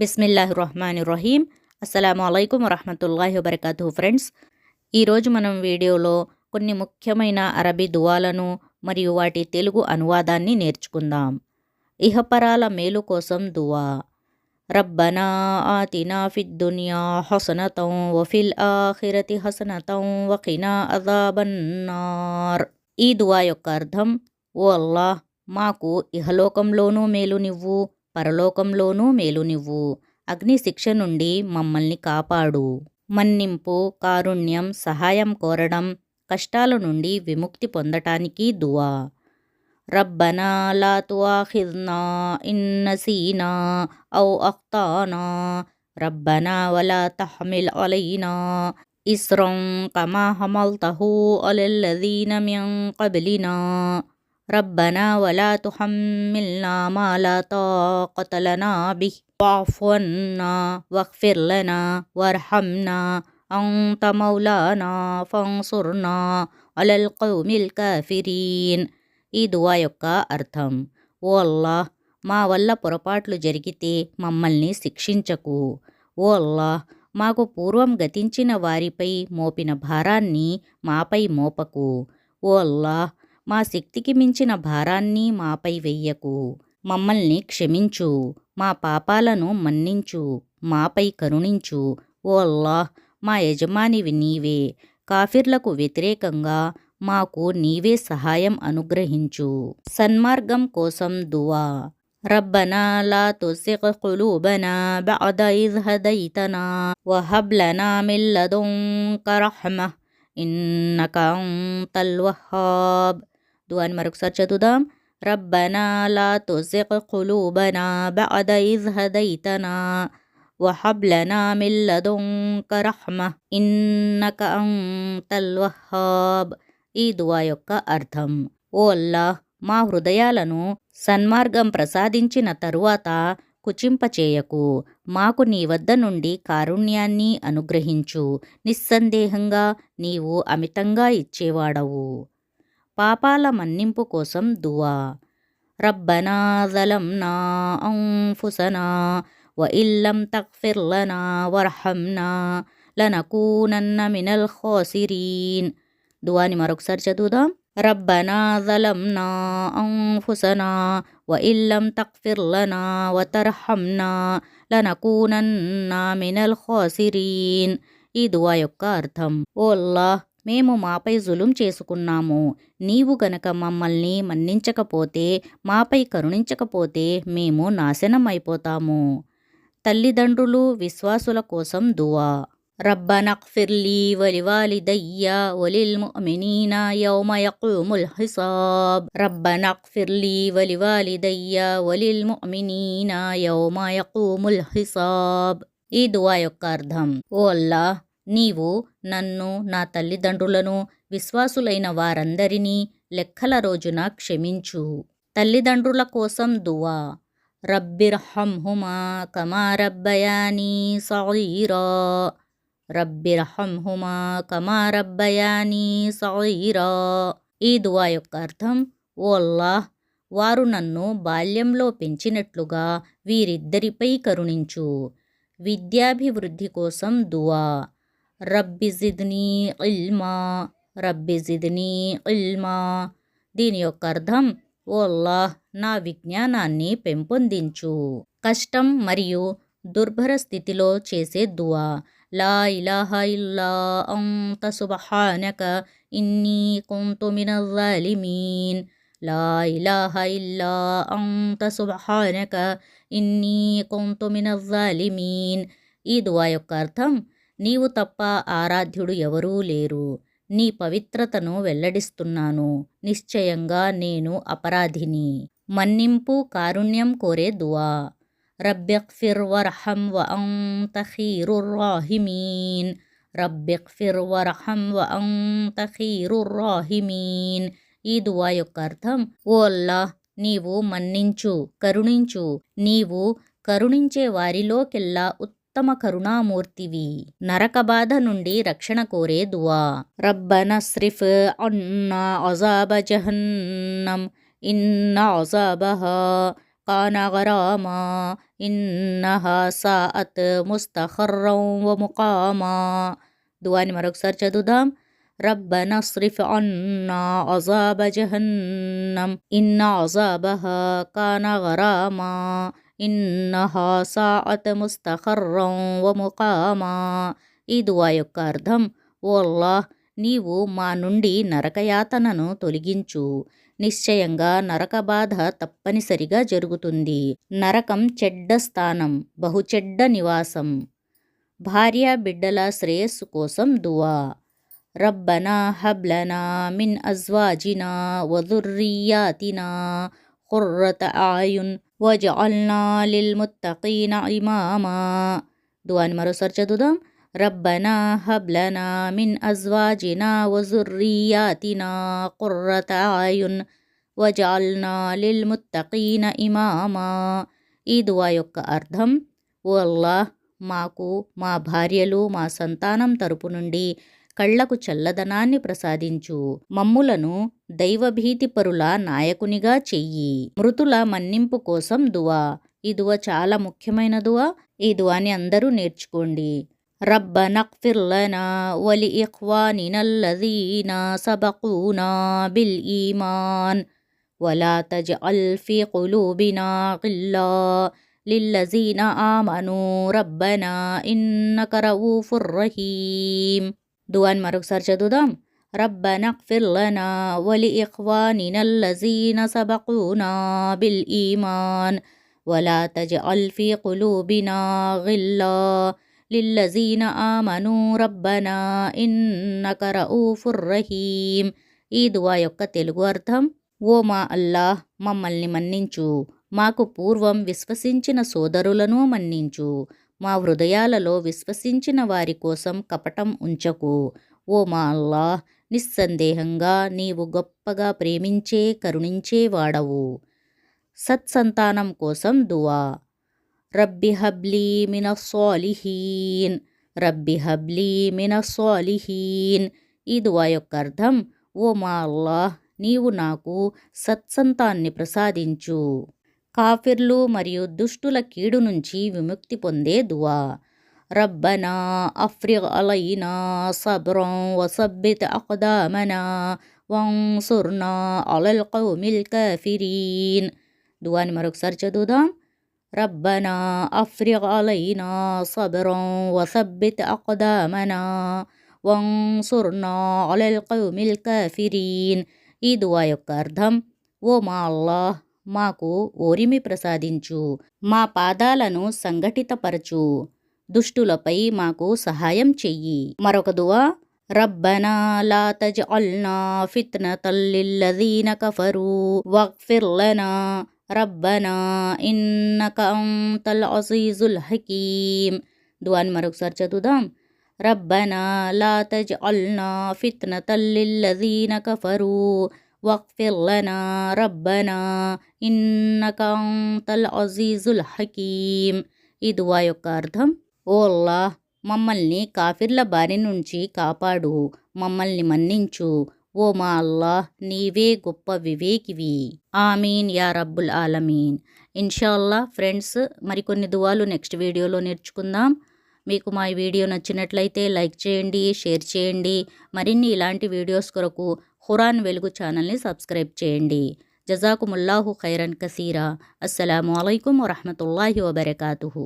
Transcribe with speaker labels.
Speaker 1: బిస్మిల్లాహ్ రహమాన్ రహీం అస్సలం అయికం వరహమతుల్లాహి వబర్కాతు ఫ్రెండ్స్. ఈరోజు మనం వీడియోలో కొన్ని ముఖ్యమైన అరబీ దువాలను మరియు వాటి తెలుగు అనువాదాన్ని నేర్చుకుందాం. ఇహపరాల మేలు కోసం దువా. రబ్బనా ఆతినా ఫిద్దునియా హసనతం వఫిల్ ఆఖిరతి హసనతం వకినా అదాబన్నార్ ఈ దువా యొక్క అర్థం ఓ అల్లాహ్ మాకు ఇహలోకంలోనూ మేలునివ్వు పరలోకంలోనూ మేలునివ్వు అగ్ని అగ్నిశిక్ష నుండి మమ్మల్ని కాపాడు. మన్నింపు కారుణ్యం సహాయం కోరడం కష్టాల నుండి విముక్తి పొందటానికి దువా. రబ్బనా లా తుఆఖిద్నా ఇన్నసీనా ఔ అఖ్తానా. రబ్బనా వలా తహమిల్ అలైనా. ఇస్రం కమా హమల్తహు అలల్లదీన మిన్ కబ్లినా ربنا ولا تحملنا ما لا طاقة لنا به واعف عنا واغفر لنا وارحمنا أنت مولانا فانصرنا على القوم الكافرين ఈ దువా యొక్క అర్థం ఓ అల్లాహ్ మా వల్ల పొరపాట్లు జరిగితే మమ్మల్ని శిక్షించకు ఓ అల్లాహ్ మాకు పూర్వం గతించిన వారిపై మోపిన భారాన్ని మాపై మోపకు ఓ అల్లాహ్ మా శక్తికి మించిన భారాన్ని మాపై వెయ్యకు మమ్మల్ని క్షమించు మా పాపాలను మన్నించు మాపై కరుణించు ఓ అల్లాహ్ మా యజమానివి నీవే కాఫిర్లకు వ్యతిరేకంగా మాకు నీవే సహాయం అనుగ్రహించు సన్మార్గం కోసం దువా ربنا لا تزغ قلوبنا بعد إذ هديتنا وهب لنا من لدنك رحمة إنك أنت الوهاب దువాని మరొకసారి చదువుదాం రబ్బనా లా తుజిగ్ కులూబనా బఅద ఇజ్ హదైతనా వహబ్ లనా మిన్ లదున్క రహ్మ ఇన్నక అంతల్ వహాబ్ ఈ దువా యొక్క అర్థం ఓ అల్లా మా హృదయాలను సన్మార్గం ప్రసాదించిన తరువాత కుచింపచేయకు మాకు నీ వద్ద నుండి కారుణ్యాన్ని అనుగ్రహించు నిస్సందేహంగా నీవు అమితంగా ఇచ్చేవాడవు పాపాల మన్నింపు కోసం దువా. రబ్బనా జలంనా అంఫుసనా వ ఇల్లం తగ్ఫిర్ లనా వర్హంనా లనకూనన్న మినల్ ఖాసిరీన్. దువాని మరొకసారి చదువుదాం. రబ్బనా జలంనా అంఫుసనా వ ఇల్లం తగ్ఫిర్ లనా వ తర్హంనా లనకూనన్న మినల్ ఖాసిరీన్. ఈ దువా యొక్క అర్థం. ఓ అల్లాహ్ మేము మాపై జులుం చేసుకున్నాము. నీవు గనక మమ్మల్ని మన్నించకపోతే మాపై కరుణించకపోతే మేము నాశనం అయిపోతాము తల్లిదండ్రులు విశ్వాసుల కోసం దువా. రబ్బనక్ఫిర్లీ వలివాలిదయ్యా వలిల్ ముమినీన యౌమ యకుముల్ హిసాబ్. రబ్బనక్ఫిర్లీ వలివాలిదయ్యా వలిల్ ముమినీన యౌమయకుముల్ హిసాబ్. ఈ దువా యొక్క అర్థం ఓ అల్లా నీవు నన్ను నా తల్లిదండ్రులను విశ్వాసులైన వారందరినీ లెక్కల రోజున క్షమించు. తల్లిదండ్రుల కోసం దువా. రబ్బిర్హంహుమా కమా రబ్బయానీ సగీరా. రబ్బిర్హంహుమా కమా రబ్బయానీ సాయిరా ఈ దువా యొక్క అర్థం ఓల్లాహ్ వారు నన్ను బాల్యంలో పెంచినట్లుగా వీరిద్దరిపై కరుణించు. విద్యాభివృద్ధి కోసం దువా. రబ్బి జిద్నీ ఇల్మా రబ్బి జిద్నీ ఇల్మా. దీని యొక్క అర్థం ఓల్లా నా విజ్ఞానాన్ని పెంపొందించు. కష్టం మరియు దుర్భర స్థితిలో చేసే దువా. లా ఇలాహ ఇల్లా అంత సుబహానక ఇన్నీ కుంతు మినల్ జాలిమీన్ లా ఇలాహ ఇల్లా అంత సుబహానక ఇన్నీ కుంతు జాలిమీన్ ఈ దువా యొక్క అర్థం నీవు తప్ప ఆరాధ్యుడు ఎవరూ లేరు. నీ పవిత్రతను వెల్లడిస్తున్నాను. నిశ్చయంగా నేను అపరాధిని. మన్నింపు కారుణ్యం కోరే దువా. రబ్బిక్ఫిర్ వర్హం వ అంత ఖీరుర్రాహిమీన్ వర్హం వ అంత ఈ దువా యొక్క అర్థం ఓ అల్లాహ్ నీవు మన్నించు కరుణించు. నీవు కరుణించే వారిలోకెల్లా ఉత్తమ కరుణామూర్తివి నరకబాధ నుండి రక్షణ కోరే దువా రబ్బన స్రిఫ్ అన్నా అజాబ జహన్నం ఇన్న అజాబహ كان غراما إنها ساءت مستخرا ومقاما దువాని మరొకసారి చదువుదాం ربنا اصرف عنا عذاب جهنم إن عذابها كان غراما ఇన్నహా సాఅత ముస్తఖర్రం ముఖామా ఈ దువా యొక్క అర్థం. ఓల్లాహ్ నీవు మా నుండి నరకయాతనను తొలగించు. నిశ్చయంగా నరక బాధ తప్పనిసరిగా జరుగుతుంది. నరకం చెడ్డ స్థానం బహు చెడ్డ నివాసం. భార్య బిడ్డల శ్రేయస్సు కోసం దువా. రబ్బనా హబ్లనా మిన్ అజ్వాజినా వదుర్రియాతినా. ఖుర్రత ఆయున్ వజఅల్నా లిల్ ముత్తకీన ఇమామా దువాని మరోసారి చదువుదాం ربنا هب لنا من أزواجنا وذرياتنا قرة أعين వజాల్నా లిల్ ముత్తకీన ఇమామా ఈ దువా యొక్క అర్థం ఓ అల్లాహ్ మాకు మా భార్యలు మా సంతానం తరపు నుండి కళ్లకు చల్లదనాన్ని ప్రసాదించు మమ్ములను దైవభీతిపరుల నాయకునిగా చెయ్యి మృతుల మన్నింపు కోసం దువా ఈ దువా చాలా ముఖ్యమైన దువా ఈ దువాని అందరూ నేర్చుకోండి ربنا اغفر لنا ولإخواننا الذين سبقونا بالإيمان ولا تجعل في قلوبنا غلا للذين آمنوا ربنا إنك رؤوف رحيم دوان మరొకసారి చదువుదాం ربنا اغفر لنا ولإخواننا الذين سبقونا بالإيمان ولا تجعل في قلوبنا غلا లిల్లజీన ఆమను రబ్బనా ఇన్నక రఊఫుర్ రహీం ఈ దువా యొక్క తెలుగు అర్థం ఓ మా అల్లాహ్ మమ్మల్ని మన్నించు మాకు పూర్వం విశ్వసించిన సోదరులను మన్నించు మా హృదయాలలో విశ్వసించిన వారి కోసం కపటం ఉంచకు. ఓ మా అల్లా నిస్సందేహంగా నీవు గొప్పగా ప్రేమించే కరుణించే వాడవు సత్సంతానం కోసం దువా. రబ్బి హబ్లీ మిన సాలిహీన్ రబ్బి హబ్లీ మిన సాలిహీన్ ఈ దువా యొక్క అర్థం ఓ మా అల్లాహ్ నీవు నాకు సత్సంతాన్ని ప్రసాదించు. కాఫిర్లు మరియు దుష్టుల కీడు నుంచి విముక్తి పొందే దువా రబ్బనా అఫ్రిగ్ అలైనా సబ్రం వసబ్బిత్ అక్దామనా వంసుర్నా అలల్ కౌమిల్ కఫిరీన్ దువాని మరొకసారి చదువుదాం రబ్బనా అఫ్రిగ్ అలైనా సబ్రం వసబ్బిత్ అక్దామనా వంసుర్నా అలల్ కౌమిల్ కఫిరీన్ ఈ దువా యొక్క అర్థం ఓ మా అల్లాహ్ మాకు ఓరిమి ప్రసాదించు మా పాదాలను సంఘటితపరచు. దుష్టులపై మాకు సహాయం చెయ్యి. మరొక దువా రబ్బనా లా ఫిత్న ఫిత్నతల్ లిల్లదీన కఫరు వగ్ఫిర్ లనా రబ్బనా ఇన్నక అంతల్ అసీజుల్ హకీం దువాని మరొకసారి చదువుదాం. రబ్బనా లా తజ్అల్నా ఫిత్నతల్ లిల్లదీన కఫరు వక్ఫిల్లనా రబ్బనా ఇన్నకాంతల్ అజీజుల్ హకీం ఈ దువా యొక్క అర్థం ఓ అల్లాహ్ మమ్మల్ని కాఫిర్ల బారి నుంచి కాపాడు మమ్మల్ని మన్నించు ఓ మా అల్లాహ్ నీవే గొప్ప వివేకివి ఆమీన్ యా రబ్బుల్ ఆలమీన్ ఇన్షాల్లా ఫ్రెండ్స్ మరికొన్ని దువాలు నెక్స్ట్ వీడియోలో నేర్చుకుందాం మీకు మా వీడియో నచ్చినట్లయితే లైక్ చేయండి షేర్ చేయండి. మరిన్ని ఇలాంటి వీడియోస్ కొరకు హురాన్ వెలుగు ఛానల్ని సబ్స్క్రైబ్ చేయండి. జజాకుముల్లాహు ఖైరన్ కసీరా. అస్సలం అయికం వరహమతుల్లాహి వబర్కూ